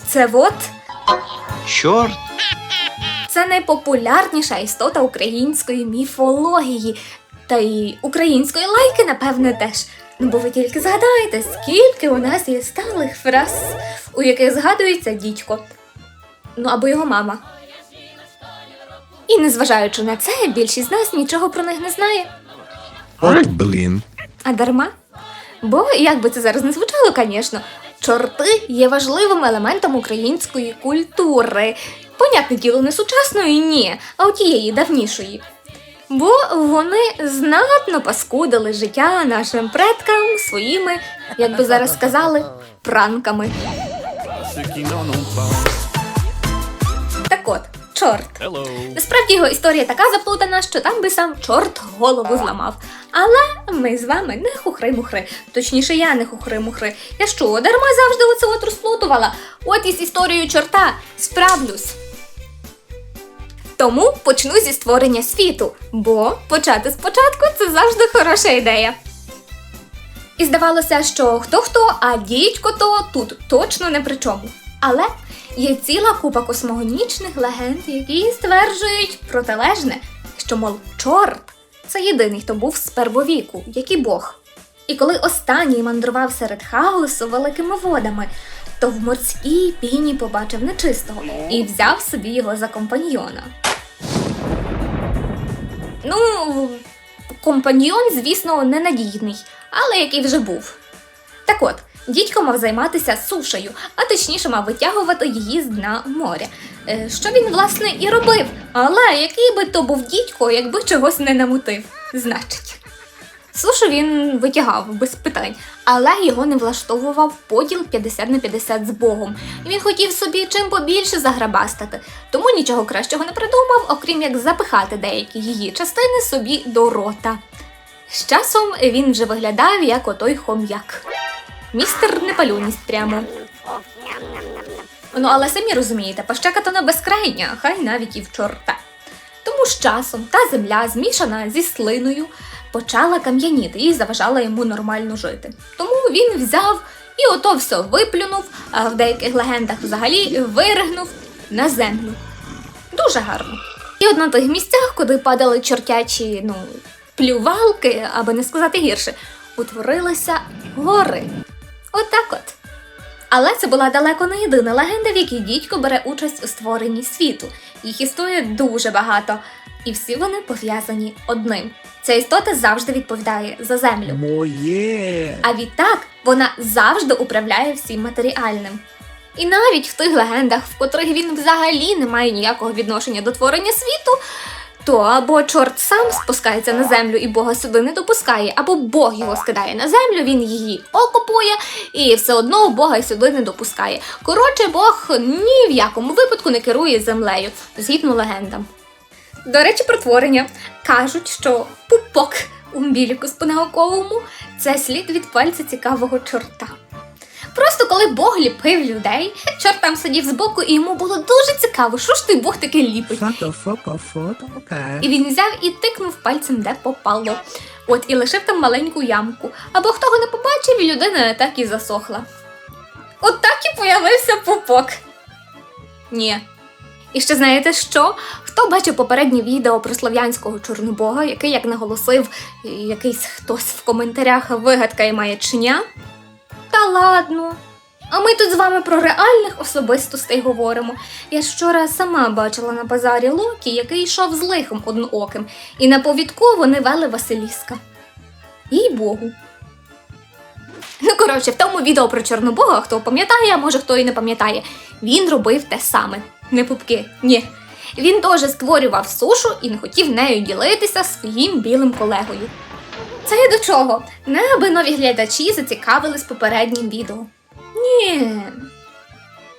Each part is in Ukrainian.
це вот. Чорт, Це найпопулярніша істота української міфології. Та й української лайки, напевне, теж. Ну, бо ви тільки згадайте, скільки у нас є сталих фраз, у яких згадується дідько. Ну або його мама. І незважаючи на це, більшість з нас нічого про них не знає. От блін. А дарма? Бо, як би це зараз не звучало, звісно, чорти є важливим елементом української культури. Понятне діло, не сучасної, ні, а тієї давнішої. Бо вони знатно паскудили життя нашим предкам своїми, як би зараз сказали, пранками. Так от, чорт. Насправді його історія така заплутана, що там би сам чорт голову зламав. Але ми з вами не хухри-мухри. Точніше, я не хухри-мухри. Я що, дарма завжди оце от розплутувала. От із історією чорта справлюсь. Тому почну зі створення світу, бо почати спочатку це завжди хороша ідея. І здавалося, що хто хто, а дідько то тут точно не при чому. Але є ціла купа космогонічних легенд, які стверджують протилежне, що, мов, чорт це єдиний, хто був з первовіку, як і Бог. І коли останній мандрував серед хаосу великими водами, то в морській піні побачив нечистого і взяв собі його за компаньйона. Ну, компаньйон, звісно, ненадійний, але який вже був. Так от, дідько мав займатися сушею, а точніше мав витягувати її з дна моря. Е, Що він, власне, і робив. Але який би то був дідько, якби чогось не намутив, значить. Сушу він витягав без питань, але його не влаштовував поділ 50 на 50 з Богом. Він хотів собі чим побільше заграбастати, тому нічого кращого не придумав, окрім як запихати деякі її частини собі до рота. З часом він вже виглядав як отой хом'як. Містер непалюність прямо. Ну, але самі розумієте, пащака то не безкрайня, хай навіть і в чорта. Тому з часом та земля, змішана зі слиною, почала кам'яніти і заважала йому нормально жити. Тому він взяв і ото все виплюнув, а в деяких легендах взагалі виригнув на землю. Дуже гарно. І от на тих місцях, куди падали чортячі, ну, плювалки, аби не сказати гірше, утворилися гори. Отак от. Але це була далеко не єдина легенда, в якій дідько бере участь у створенні світу. Їх існує дуже багато, і всі вони пов'язані одним. Ця істота завжди відповідає за землю. Моє. А відтак вона завжди управляє всім матеріальним. І навіть в тих легендах, в котрих він взагалі не має ніякого відношення до творення світу, то або чорт сам спускається на землю і Бога сюди не допускає, або Бог його скидає на землю, він її окупує і все одно Бога сюди не допускає. Коротше, Бог ні в якому випадку не керує землею, згідно легендам. До речі, про творення кажуть, що пупок у мбіліку спинауковому це слід від пальця цікавого чорта. Просто коли Бог ліпив людей, чорт там сидів збоку, і йому було дуже цікаво, що ж той Бог таке ліпить. Фото, фото, фото, окей. І він взяв і тикнув пальцем, де попало. От і лишив там маленьку ямку. Або хто го не побачив, і людина так і засохла. От так і появився пупок. Ні. І ще знаєте що? Хто бачив попереднє відео про слов'янського чорнобога, який, як наголосив якийсь хтось в коментарях вигадка і маячня? Та ладно. А ми тут з вами про реальних особистостей говоримо. Я вчора сама бачила на базарі Локі, який йшов з лихом однооким, і на повідку вони вели Василіска. Їй Богу. Ну, коротше, в тому відео про Чорнобога, хто пам'ятає, а може хто і не пам'ятає, він робив те саме. Не пупки, ні. Він теж створював сушу і не хотів нею ділитися своїм білим колегою. Це я до чого? Не аби нові глядачі зацікавились попереднім відео. Ні.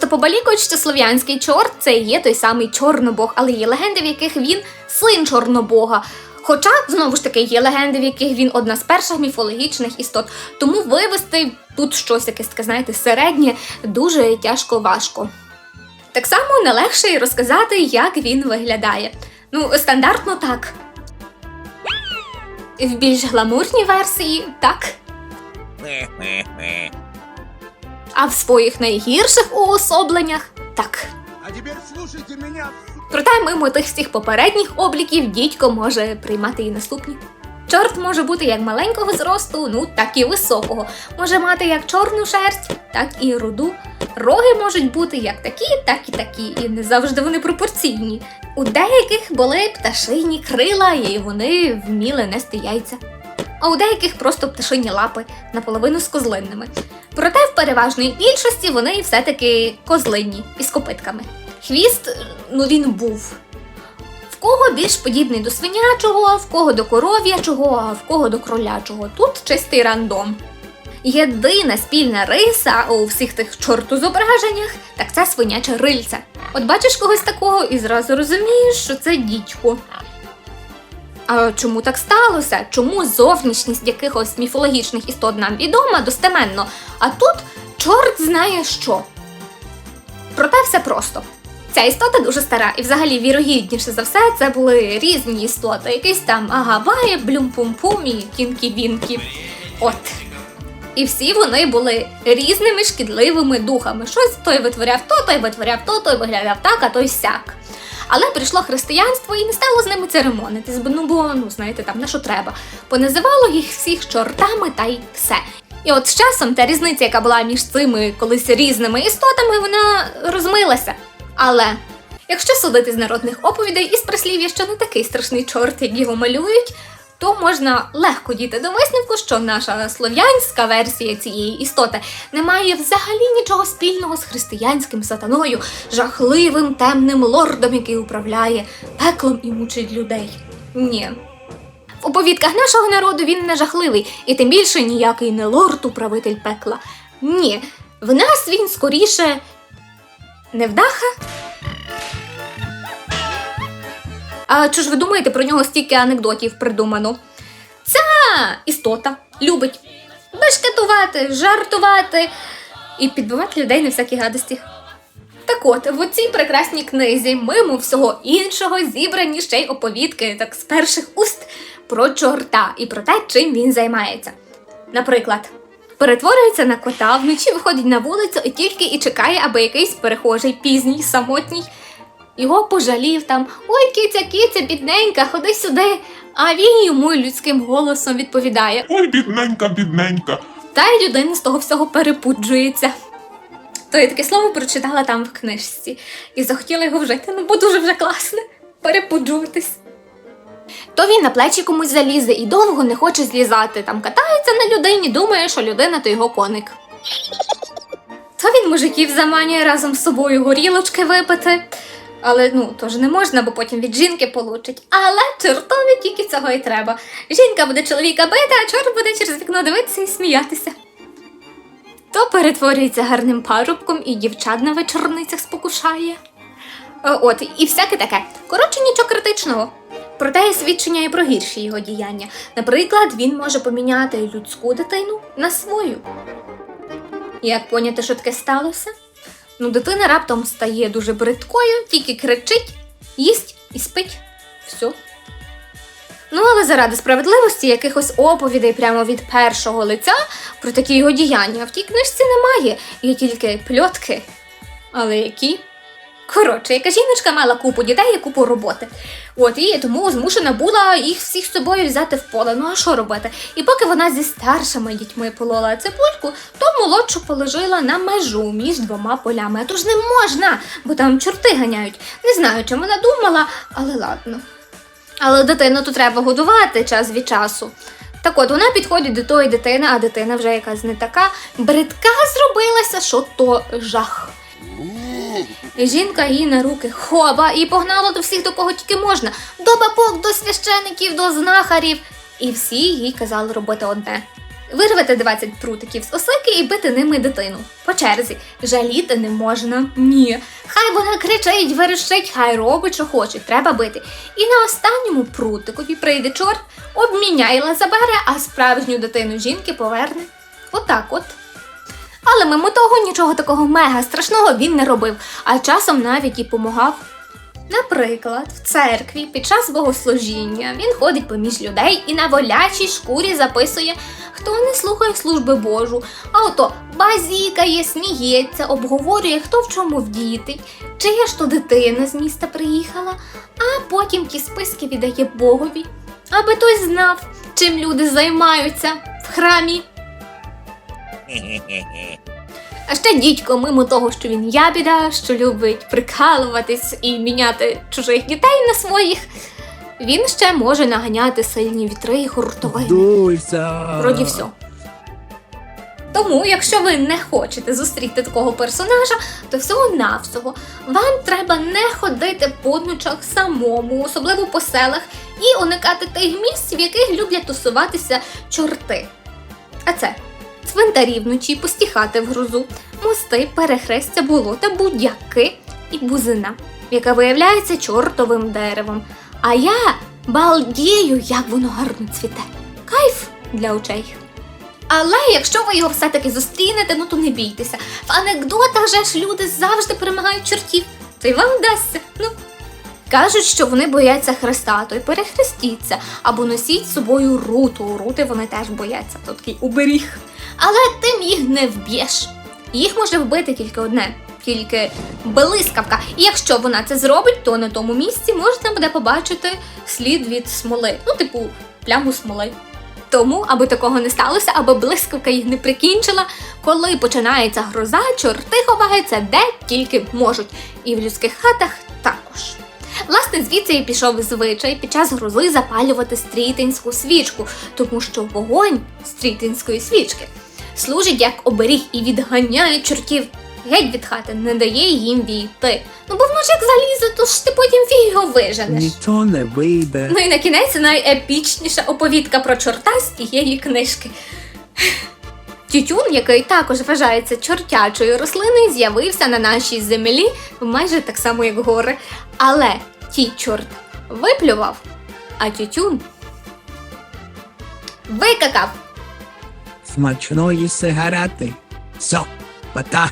То побалікують, що слов'янський чорт це і є той самий чорнобог, але є легенди, в яких він син чорнобога. Хоча, знову ж таки, є легенди, в яких він одна з перших міфологічних істот. Тому вивести тут щось якесь таке, знаєте, середнє дуже тяжко важко. Так само не легше й розказати, як він виглядає. Ну, стандартно так. В більш гламурній версії так. а в своїх найгірших уособленнях так. А теперь слушайте меня. Проте мимо тих всіх попередніх обліків дідько може приймати і наступні. Чорт може бути як маленького зросту, ну так і високого. Може мати як чорну шерсть, так і руду. Роги можуть бути як такі, так і такі, і не завжди вони пропорційні. У деяких були пташині крила, і вони вміли нести яйця. А у деяких просто пташині лапи, наполовину з козлинними. Проте в переважної більшості вони все-таки козлинні із копитками. Хвіст, ну він був. В кого більш подібний до свинячого, в кого до коров'ячого, а в кого до кролячого. Тут чистий рандом. Єдина спільна риса у всіх тих чорту зображеннях, так це свиняче рильце. От бачиш когось такого і зразу розумієш, що це дідько. А чому так сталося? Чому зовнішність якихось міфологічних істот нам відома достеменно, а тут чорт знає що. Проте все просто. Ця істота дуже стара, і взагалі вірогідніше за все це були різні істоти, якийсь там агабаї, блюм-пум-пум і кінкі-вінкі. От. І всі вони були різними шкідливими духами. Щось той витворяв то, той витворяв то, той виглядав так, а той сяк. Але прийшло християнство і не стало з ними церемонитись, ну бо ну знаєте, там на що треба. Поназивало їх всіх чортами та й все. І от з часом та різниця, яка була між цими колись різними істотами, вона розмилася. Але якщо судити з народних оповідей і з прислів'я, що не такий страшний чорт, як його малюють, то можна легко дійти до висновку, що наша слов'янська версія цієї істоти не має взагалі нічого спільного з християнським сатаною, жахливим темним лордом, який управляє пеклом і мучить людей. Ні. В оповідках нашого народу він не жахливий, і тим більше ніякий не лорд-управитель пекла. Ні, в нас він скоріше невдаха. А чи ж ви думаєте, про нього стільки анекдотів придумано? Ця істота любить бешкетувати, жартувати і підбивати людей на всякі гадості. Так от, в цій прекрасній книзі, мимо всього іншого, зібрані ще й оповідки, так з перших уст про чорта і про те, чим він займається. Наприклад, перетворюється на кота, вночі виходить на вулицю і тільки і чекає, аби якийсь перехожий, пізній, самотній, його пожалів там: Ой, киця, киця, бідненька, ходи сюди. А він йому людським голосом відповідає: Ой, бідненька, бідненька. та й людина з того всього перепуджується. То я таке слово прочитала там в книжці і захотіла його вжити, ну бо дуже вже класне перепуджуватись. То він на плечі комусь залізе і довго не хоче злізати, там катається на людині, думає, що людина то його коник. То він мужиків заманює разом з собою горілочки випити. Але ну то ж не можна, бо потім від жінки получить. Але чортові тільки цього і треба. Жінка буде чоловіка бити, а чорт буде через вікно дивитися і сміятися. То перетворюється гарним парубком і дівчат на вечорницях спокушає. Е, От, і всяке таке. Коротше, нічого критичного. Проте є свідчення і про гірші його діяння. Наприклад, він може поміняти людську дитину на свою. Як поняти, що таке сталося? Ну, дитина раптом стає дуже бридкою, тільки кричить, їсть і спить. Все. Ну, але заради справедливості якихось оповідей прямо від першого лиця про такі його діяння в тій книжці немає. Є тільки пльотки. Але які? Коротше, яка жіночка мала купу дітей і купу роботи. От і тому змушена була їх всіх з собою взяти в поле. Ну а що робити? І поки вона зі старшими дітьми полола цибульку, то молодшу положила на межу між двома полями. А то ж не можна, бо там чорти ганяють. Не знаю, чим вона думала, але ладно. Але дитину то треба годувати час від часу. Так от вона підходить до тої дитини, а дитина вже якась не така бридка зробилася, що то жах. Жінка їй на руки хоба і погнала до всіх, до кого тільки можна, до бабок, до священиків, до знахарів. І всі їй казали робити одне: вирвати 20 прутиків з осики і бити ними дитину. По черзі. Жаліти не можна. Ні. Хай вона кричить, верещить, хай робить, що хоче, треба бити. І на останньому прутикові прийде чорт, обміняйла забере, а справжню дитину жінки поверне. Отак от. Але мимо того нічого такого мега страшного він не робив, а часом навіть і помагав. Наприклад, в церкві під час богослужіння він ходить поміж людей і на волячій шкурі записує, хто не слухає служби Божу, а ото базікає, сміється, обговорює, хто в чому вдіти, чия ж то дитина з міста приїхала, а потім ті списки віддає Богові, аби той знав, чим люди займаються в храмі. А ще дідько, мимо того, що він ябіда, що любить прикалуватись і міняти чужих дітей на своїх, він ще може наганяти сильні вітри і гуртовини. Дуйся. Вроді все. Тому, якщо ви не хочете зустріти такого персонажа, то всього-навсього вам треба не ходити по ночах самому, особливо по селах, і уникати тих місць, в яких люблять тусуватися чорти. А це цвинтарі вночі, пусті хати в грузу, мости, перехрестя, болота, будяки і бузина, яка виявляється чортовим деревом. А я балдію, як воно гарно цвіте. Кайф для очей. Але якщо ви його все-таки зустрінете, ну то не бійтеся. В анекдотах же ж люди завжди перемагають чортів, то й вам вдасться. Ну. Кажуть, що вони бояться Христа, то й перехрестіться, або носіть з собою руту. Рути вони теж бояться, то такий уберіг. Але тим їх не вб'єш. Їх може вбити тільки одне, тільки блискавка. І якщо вона це зробить, то на тому місці можна буде побачити слід від смоли. Ну, типу, пляму смоли. Тому, аби такого не сталося, аби блискавка їх не прикінчила, коли починається гроза, чорти ховаються де тільки можуть, і в людських хатах також. Власне, звідси і пішов звичай під час грози запалювати стрітинську свічку, тому що вогонь стрітинської свічки служить як оберіг і відганяє чортів геть від хати, не дає їм війти. Ну бо воно ж як залізо, то ж ти потім фіг його виженеш. Нічого не вийде. Ну і на кінець найепічніша оповідка про чорта з тієї книжки. Тютюн, який також вважається чортячою рослиною, з'явився на нашій землі майже так само, як гори. Але ті чорт виплював, а тютюн викакав. Смачної сигарети. Все, пока.